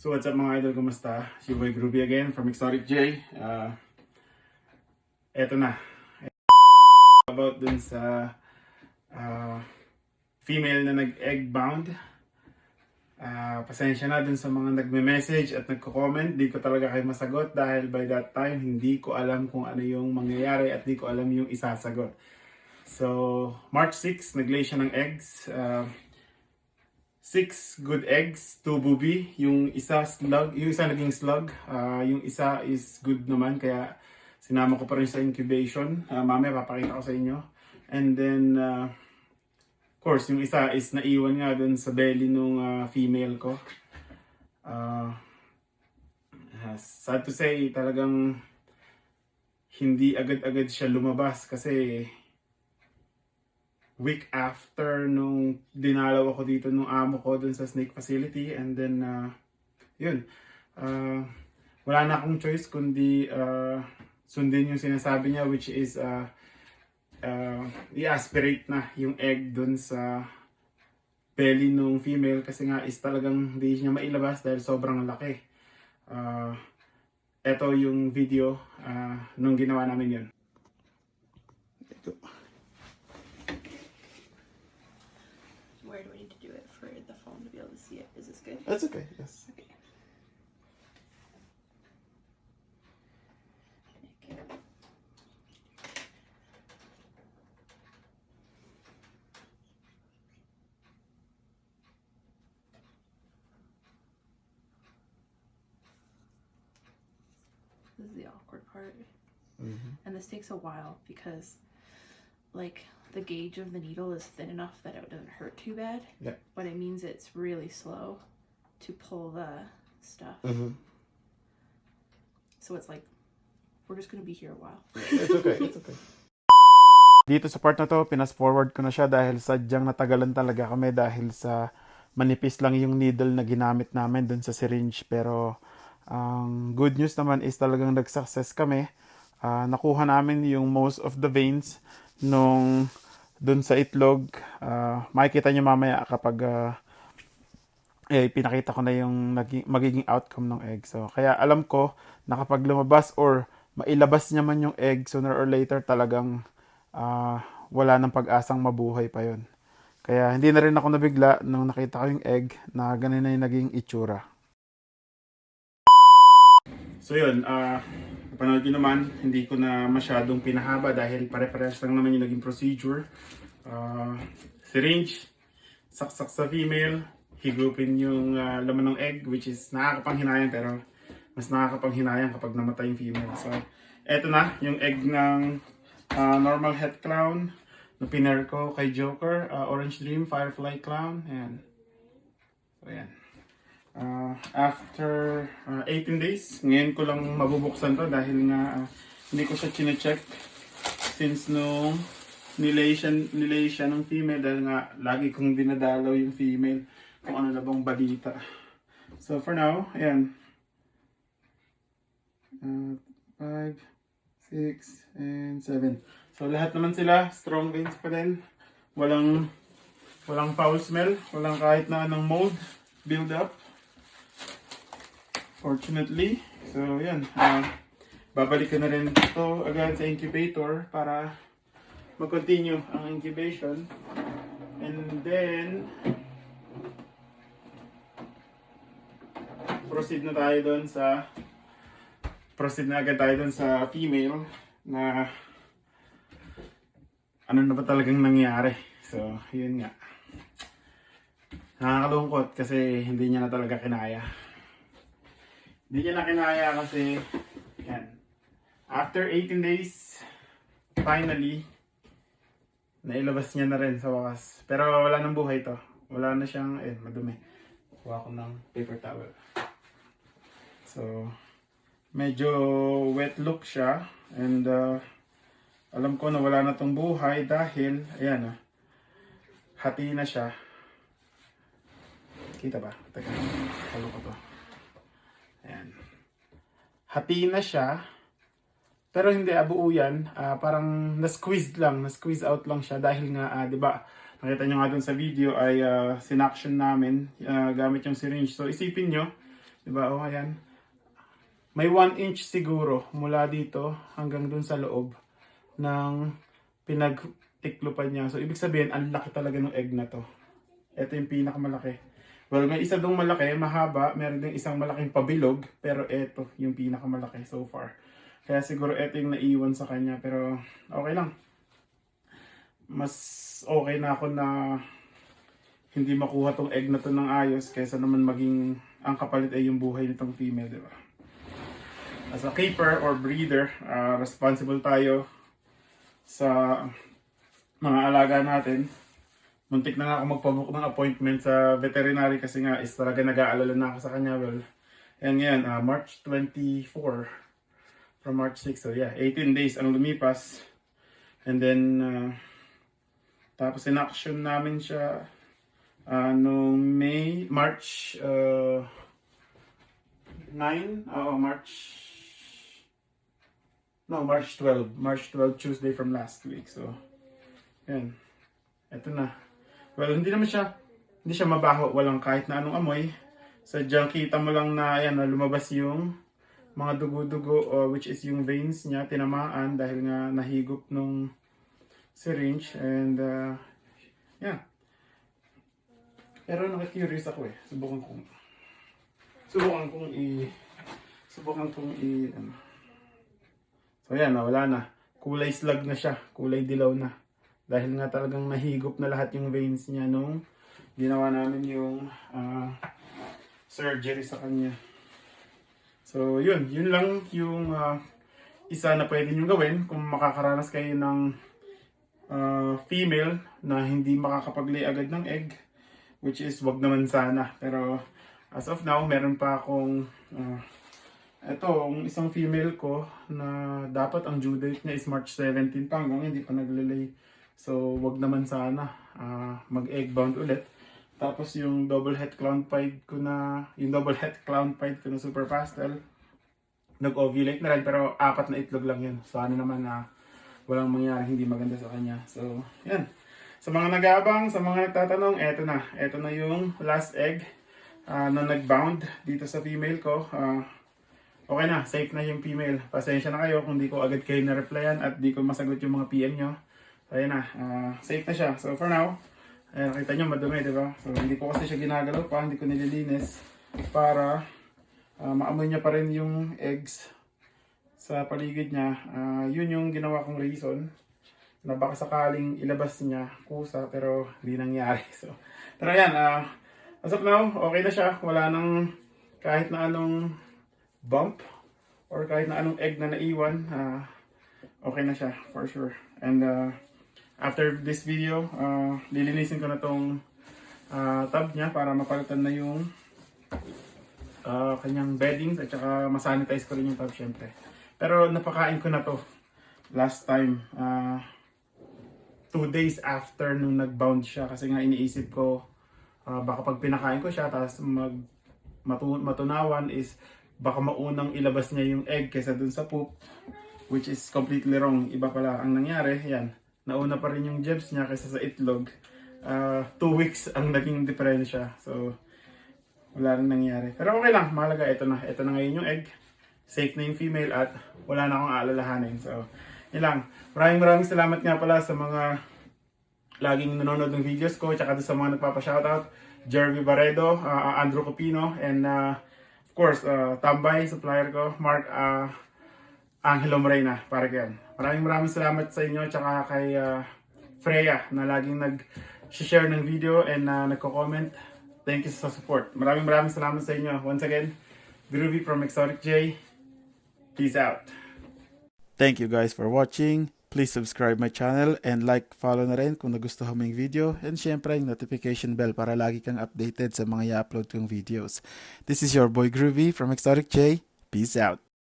So what's up mga idol, kumusta? Si Boy Groovy again from Exotic J. Uh, eto na. About dun sa uh, female na nag-egg bound. Uh, pasensya na dun sa mga nagme-message at nagko-comment. Di ko talaga kayo masagot dahil by that time hindi ko alam kung ano yung mangyayari at di ko alam yung isasagot. So, March 6, naglay siya ng eggs. Uh, six good eggs, two booby. Yung isa slug, yung isa naging slug. Ah, yung isa is good naman, kaya sinama ko pa rin sa incubation. Uh, mamaya papakita ko sa inyo. And then, ah, of course, yung isa is naiwan nga dun sa belly nung ah, female ko. Ah, sad to say, talagang hindi agad-agad siya lumabas kasi week after nung dinalaw ako dito nung amo ko dun sa snake facility and then uh, yun. Uh, wala na akong choice kundi uh, sundin yung sinasabi niya which is uh, uh, i-aspirate na yung egg dun sa belly nung female kasi nga is talagang hindi niya mailabas dahil sobrang laki. Uh, eto yung video uh, nung ginawa namin yun. Ito good? That's okay, yes. Okay. This is the awkward part. Mm-hmm. And this takes a while because, like, the gauge of the needle is thin enough that it doesn't hurt too bad. Yeah. But it means it's really slow to pull the stuff. Mm-hmm. So it's like, we're just gonna be here a while. It's okay, it's okay. Dito sa part na to, pinas forward ko na siya dahil sadyang natagalan talaga kami dahil sa manipis lang yung needle na ginamit namin dun sa syringe. Pero ang good news naman is talagang nag-success kami. Ah, nakuha namin yung most of the veins nung dun sa itlog. Ah, makikita nyo mamaya kapag ah, eh, pinakita ko na yung naging, magiging outcome ng egg. So, kaya alam ko na kapag lumabas or mailabas niya man yung egg, sooner or later talagang ah, wala nang pag-asang mabuhay pa yon. Kaya hindi na rin ako nabigla nung nakita ko yung egg na ganun na yung naging itsura. So yun, ah napanood nyo naman, hindi ko na masyadong pinahaba dahil pare-parehas lang naman yung naging procedure. Ah, syringe, saksak sa female, higupin yung ah, laman ng egg which is nakakapanghinayang pero mas nakakapanghinayang kapag namatay yung female. So, eto na yung egg ng ah, normal head clown na piner ko kay Joker, ah, Orange Dream, Firefly Clown. Ayan. So, ayan. Ah, after ah, 18 days, ngayon ko lang mabubuksan to dahil nga ah, hindi ko siya chinecheck since nung nilay siya, nilay siya ng female dahil nga lagi kong dinadalaw yung female kung ano na bang balita. So for now, ayan. Uh, 5, 6, and 7. So lahat naman sila, strong veins pa din. Walang walang foul smell, walang kahit na anong mold build up. Fortunately. So yan, ah, babalik ko na rin ito agad sa incubator para mag-continue ang incubation. And then, proceed na tayo doon sa proceed na agad tayo doon sa female na ano na ba talagang nangyari. So, yun nga. Nakakalungkot kasi hindi niya na talaga kinaya. Hindi niya na kinaya kasi yan. After 18 days, finally, nailabas niya na rin sa wakas. Pero wala nang buhay to. Wala na siyang, eh, madumi. Kuha ko ng paper towel. So, medyo wet look siya. And, uh, alam ko na wala na tong buhay dahil, ayan ah, hati na siya. Kita ba? Teka, halo ko to. Ayan. Hati na siya. Pero hindi abuo yan. Ah, parang na-squeeze lang. Na-squeeze out lang siya dahil nga, ah, di ba, nakita nyo nga dun sa video ay uh, sinaction namin ah, gamit yung syringe. So isipin nyo, Diba? O, ayan. May 1 inch siguro mula dito hanggang dun sa loob ng pinagtiklupan niya. So, ibig sabihin, ang laki talaga ng egg na to. Ito yung pinakamalaki. Well, may isa dong malaki, mahaba. Meron din isang malaking pabilog. Pero ito yung pinakamalaki so far. Kaya siguro ito yung naiwan sa kanya. Pero okay lang. Mas okay na ako na hindi makuha tong egg na to ng ayos kaysa naman maging ang kapalit ay yung buhay nitong female, di ba? As a keeper or breeder, ah, responsible tayo sa mga alaga natin. Muntik na nga ako magpabook ng appointment sa veterinary kasi nga is talaga nag-aalala na ako sa kanya. Well, and ngayon, ah, March 24 from March 6. So yeah, 18 days ang lumipas. And then, ah, tapos in-action namin siya ah, noong May, March uh, 9, oo, March, no, March 12, March 12, Tuesday from last week, so, yan, eto na. Well, hindi naman siya, hindi siya mabaho, walang kahit na anong amoy, sadyang kita mo lang na, yan, na lumabas yung mga dugo-dugo, uh, which is yung veins niya, tinamaan dahil nga nahigop nung syringe, and, uh, yeah, pero nakikurious ako eh. Subukan kong subukan kong i subukan kong i ano. So yan, wala na. Kulay slag na siya. Kulay dilaw na. Dahil nga talagang nahigop na lahat yung veins niya nung ginawa namin yung ah, surgery sa kanya. So yun, yun lang yung ah, isa na pwede nyo gawin kung makakaranas kayo ng ah, female na hindi makakapaglay agad ng egg which is wag naman sana. Pero as of now, meron pa akong uh, ito, ang isang female ko na dapat ang due date niya is March 17 pa hanggang hindi pa naglalay. So wag naman sana uh, mag-egg bound ulit. Tapos yung double het clown pied ko na, yung double het clown pied ko na super pastel, nag-ovulate na rin pero apat na itlog lang yun. Sana naman na walang mangyari hindi maganda sa kanya. So, yan. Sa mga nag-aabang, sa mga nagtatanong, eto na. Eto na yung last egg ah, na nag-bound dito sa female ko. Ah, okay na, safe na yung female. Pasensya na kayo kung di ko agad kayo na-replyan at di ko masagot yung mga PM nyo. So, ayan na, ah, safe na siya. So, for now, ayan, nakita nyo, madumi, di ba? So, hindi ko kasi siya ginagalaw pa, hindi ko nililinis para ah, maamoy niya pa rin yung eggs sa paligid niya. Ah, yun yung ginawa kong reason na baka sakaling ilabas niya kusa pero hindi nangyari. So, pero yan, ah as of now, okay na siya. Wala nang kahit na anong bump or kahit na anong egg na naiwan. ah okay na siya for sure. And ah, after this video, ah lilinisin ko na tong ah, tub niya para mapalitan na yung ah, kanyang beddings at saka masanitize ko rin yung tub syempre. Pero napakain ko na to last time. ah two days after nung nag-bound siya kasi nga iniisip ko ah, baka pag pinakain ko siya tapos mag matu- matunawan is baka maunang ilabas niya yung egg kaysa dun sa poop which is completely wrong. Iba pala ang nangyari. Yan. Nauna pa rin yung jebs niya kaysa sa itlog. Ah, two weeks ang naging diferensya. So wala rin nangyari. Pero okay lang. Mahalaga ito na. Ito na ngayon yung egg. Safe na yung female at wala na akong aalalahanin. So yun lang. Maraming maraming salamat nga pala sa mga laging nanonood ng videos ko, tsaka sa mga nagpapa-shoutout. Jeremy Barredo, uh, Andrew Copino, and uh, course, uh, Tambay, supplier ko, Mark uh, Angelo Morena, para kayan. Maraming maraming salamat sa inyo, tsaka kay uh, Freya na laging nag-share ng video and uh, nagko-comment. Thank you sa support. Maraming maraming salamat sa inyo. Once again, Groovy from Exotic J. Peace out. Thank you guys for watching. Please subscribe my channel and like, follow na rin kung nagustuhan mo yung video. And syempre yung notification bell para lagi kang updated sa mga i-upload kong videos. This is your boy Groovy from Exotic J. Peace out.